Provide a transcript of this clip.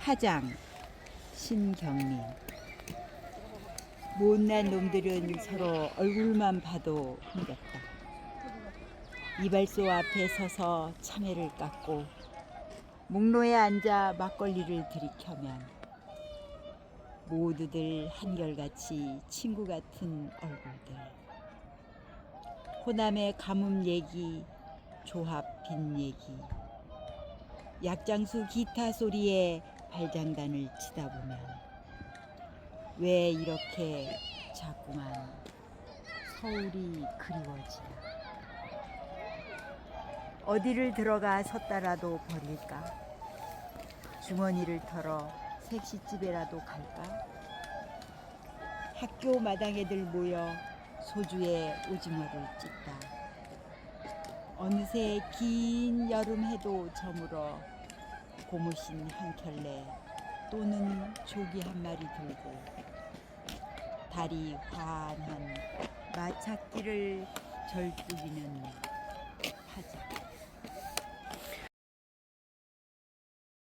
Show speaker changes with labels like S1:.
S1: 파장 신경림 못난 놈들은 서로 얼굴만 봐도 흥겹다. 이발소 앞에 서서 참외를 깎고 목로에 앉아 막걸리를 들이켜면 모두들 한결같이 친구 같은 얼굴들. 호남의 가뭄 얘기, 조합 빈 얘기. 약장수 기타 소리에 발장단을 치다 보면 왜 이렇게 자꾸만 서울이 그리워지나. 어디를 들어가 섰다라도 버릴까? 주머니를 털어 색시집에라도 갈까? 학교 마당에들 모여 소주에 오징어를 찢다. 어느새 긴 여름 해도 저물어 고무신 한 켤레 또는 조기 한 마리 들고 다리 환한 마찻길을 절뚝이는